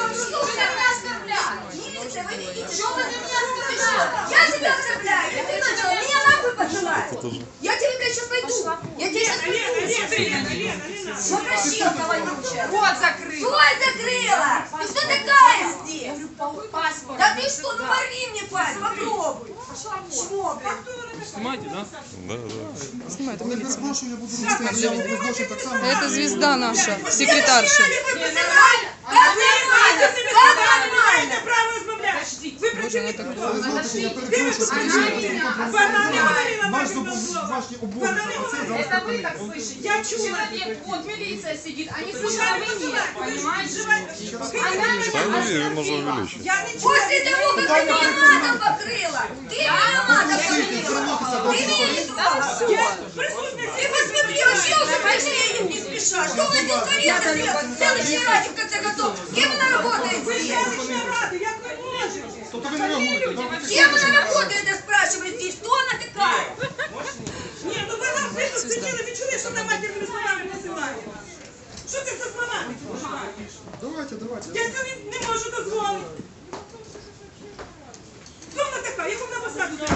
Что вы меня оскорбляете? Милиция, вы видите, что вы меня оскорбляете? Я тебя оскорбляю, и ты начала меня нахуй посылать. Я тебе, блядь, сейчас пойду. Я тебе сейчас пойду. Мокрощелка вонючая. Рот закрыл. Ой, закрыла! Ты кто такая здесь? Паспорт. Да ты что, ну порви мне пальцы, попробуй. Шмок. Снимаете, да? Да, да. Снимай, это Я я буду. Это звезда наша, секретарша. Как оце зараз Это вы так слышите? Я чула. Человек, вот милиция сидит, они а вы нет, понимаете? живете. Та ні, він може увеличити. Я не чула. После того, как ты меня матом покрыла, ты меня матом покрыла. Ты меня не. Ты посмотри, вообще уже не спеша. Что вы здесь творится? Следующий раз, в конце концов. Кем она работает не реагуєте, да? Ви Кем она работает, я спрашиваю здесь? Кто она такая? Ні, ну ви нам ви тут сиділи, ви чули, що на матірними словами називаєте. Що це за слова ви вживаєте? Давайте, давайте. Я собі не можу дозволити. Хто вона така? Яку вона посаду?